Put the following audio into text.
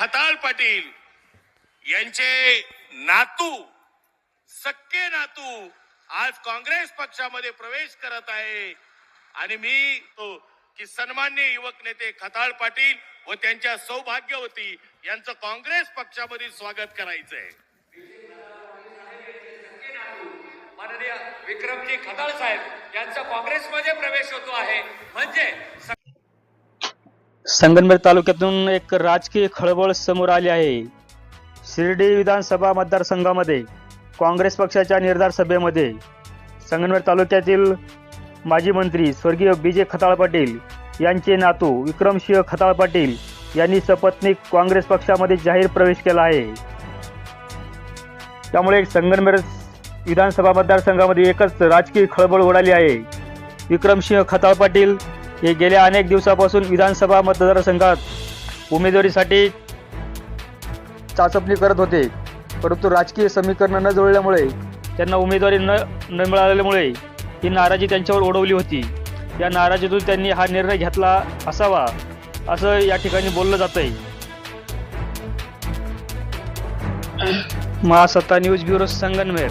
खताळ पाटील यांचे नातू सक्के नातू आज काँग्रेस पक्षामध्ये प्रवेश करत आहे. आणि मी तो की सन्मान्य युवक नेते खताळ पाटील व त्यांच्या सौभाग्यवती यांचं काँग्रेस पक्षामध्ये स्वागत करायचंय. माननीय विक्रमजी खताळ साहेब यांचा काँग्रेसमध्ये प्रवेश होतो आहे. म्हणजे संगमनेर तालुक्यातून एक राजकीय खळबळ समोर आली आहे. शिर्डी विधानसभा मतदारसंघामध्ये काँग्रेस पक्षाच्या निर्धार सभेमध्ये संगमनेर तालुक्यातील माजी मंत्री स्वर्गीय बी जे खताळ पाटील यांचे नातू विक्रमसिंह खताळ पाटील यांनी सपत्नीक काँग्रेस पक्षामध्ये जाहीर प्रवेश केला आहे. त्यामुळे संगमनेर विधानसभा मतदारसंघामध्ये एकच राजकीय खळबळ उडाली आहे. विक्रमसिंह खताळ पाटील हे गेल्या अनेक दिवसापासून विधानसभा मतदारसंघात उमेदवारीसाठी चाचपणी करत होते. परंतु राजकीय समीकरणं न जुळल्यामुळे त्यांना उमेदवारी न न मिळाल्यामुळे ही नाराजी त्यांच्यावर ओढवली होती. या नाराजीतून त्यांनी हा निर्णय घेतला असावा असं या ठिकाणी बोललं जात आहे महासत्ता न्यूज ब्युरो संगनमेर.